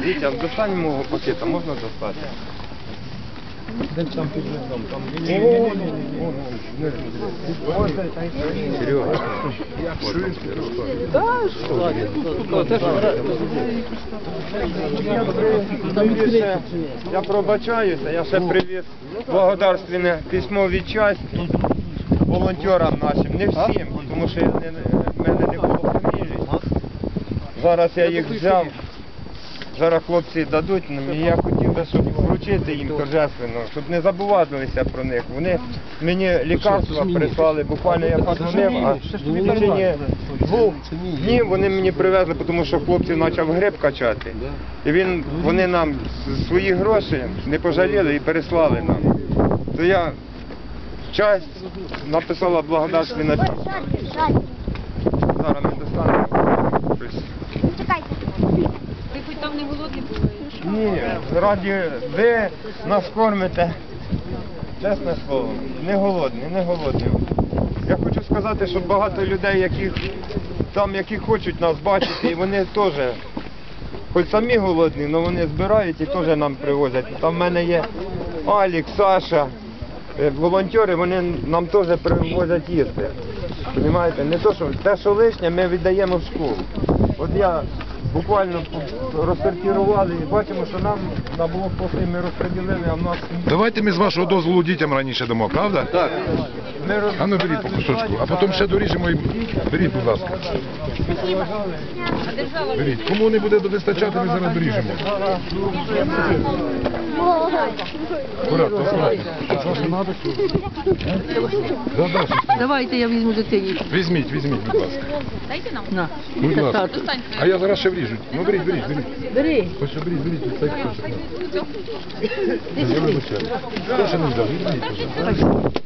Вітя, достань мого пакета, можна достати? Десь там під листом, там Серега. Я пробачаюся, я ще привіз благодарственне письмо від часті волонтерам нашим, не всім, тому що в мене не було фамілії. Зараз я їх взяв, зараз хлопці дадуть нам, і я хотів би, щоб вручити їм торжественно, щоб не забувалися про них. Вони мені лікарства прислали, буквально я подзвонив, а в течение двох днів вони мені привезли, тому що хлопців почав гриб качати. І він, вони нам свої гроші не пожаліли і переслали нам. То я часть написала благодарственне письмо. Зараз ми достанемо. щось. Чекайте. Ви хоч там не голодні були? Ні, раді ви нас кормите. Чесне слово, не голодний, не голодний. Я хочу сказати, що багато людей, яких там, які хочуть нас бачити, і вони теж, хоч самі голодні, але вони збирають і теж нам привозять. Там в мене є Алік, Саша, е, волонтери, вони нам теж привозять їсти. Понімаєте? Не то, що те, що лишнє, ми віддаємо в школу. От я буквально розсортували і бачимо, що нам на блокпости ми розподілили, а в нас Давайте ми з вашого дозволу дітям раніше дамо, правда? Так. ми роз... А ну беріть по кусочку, а потім ще доріжемо і беріть, будь ласка. Беріть. Кому не буде вистачати, ми зараз доріжемо. Давайте я візьму дитині. Візьміть, візьміть, будь ласка. дайте нам. На. Будь ласка. А я зараз ще вріжу. Ну беріть, беріть, беріть. Бери. Ось беріть, беріть, цей кусочок. Я вибачаю. Що ще не? Візьміть, ласка.